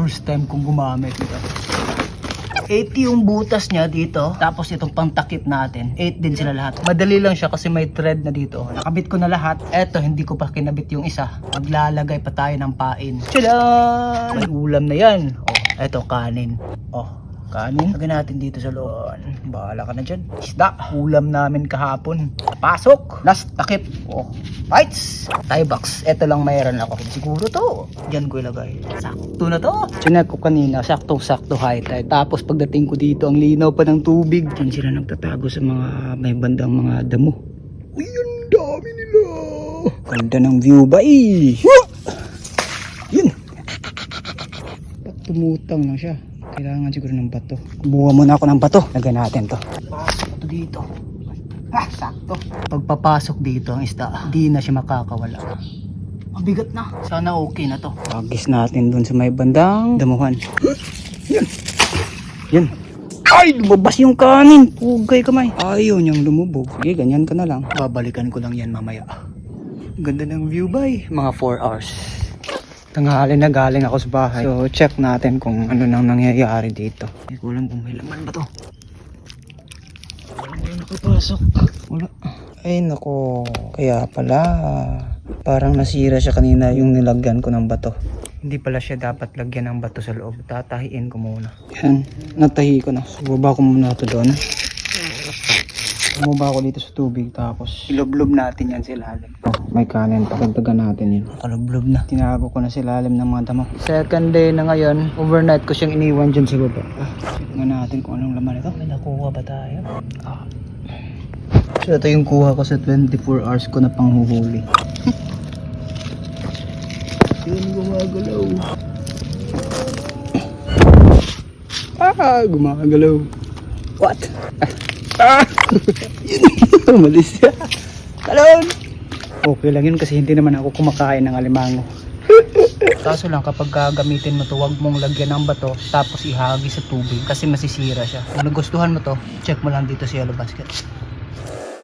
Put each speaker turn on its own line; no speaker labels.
First time kong gumamit ito. 8 yung butas niya dito. Tapos itong pangtakip natin. 8 din sila lahat. Madali lang siya kasi may thread na dito. Nakabit ko na lahat. Eto, hindi ko pa kinabit yung isa. Maglalagay pa tayo ng pain. Tchadan! May ulam na yan. Oh, eto kanin. Oh, kanin. Lagyan natin dito sa loob. Bahala ka na dyan. Isda. Ulam namin kahapon. Pasok. Last takip. Oh. Bites. Tie box. Ito lang mayroon ako. Siguro to. Diyan ko ilagay. Sakto na to. Chinek ko kanina. Saktong-sakto high tide. Tapos pagdating ko dito, ang linaw pa ng tubig. Diyan sila nagtatago sa mga may bandang mga damo. Uy, ang dami nila. Ganda ng view ba eh. Yun. Ba't tumutang lang siya? Kailangan siguro ng bato. Kumuha muna ako ng bato. Lagyan natin to. Pasok to dito. Ah, sakto. Pagpapasok dito ang isda, di na siya makakawala. Mabigat na. Sana okay na to. Agis natin dun sa may bandang damuhan. Yan. Yan. Ay, lumabas yung kanin. Pugay kamay. Ayaw niyang lumubog. Sige, ganyan ka na lang. Babalikan ko lang yan mamaya. Ganda ng view bay. Mga 4 hours. Tanghali na galing ako sa bahay. So, check natin kung ano nang nangyayari dito. Hindi ko alam kung may laman ba to. Wala nakapasok. Wala. Ay, nako. Kaya pala, parang nasira siya kanina yung nilagyan ko ng bato. Hindi pala siya dapat lagyan ng bato sa loob. Tatahiin ko muna. Yan. Natahi ko na. Baba ko muna ito doon. Bumaba ako dito sa tubig tapos ilublob natin yan sa ilalim. Oh, may kanin pa. Dagdagan natin yun. Kalublob na. Tinago ko na sa ilalim ng mga damo. Second day na ngayon. Overnight ko siyang iniwan dyan sa baba. Ah, check nga natin kung anong laman ito. May nakuha ba tayo? Ah. So ito yung kuha ko sa 24 hours ko na panghuhuli. Yun gumagalaw. Ah, gumagalaw. What? Ah! Yun, umalis siya. Talon! Okay lang yun kasi hindi naman ako kumakain ng alimango. Kaso lang kapag gagamitin mo to, wag mong lagyan ng bato tapos ihagi sa tubig kasi masisira siya. Kung nagustuhan mo to, check mo lang dito sa yellow basket.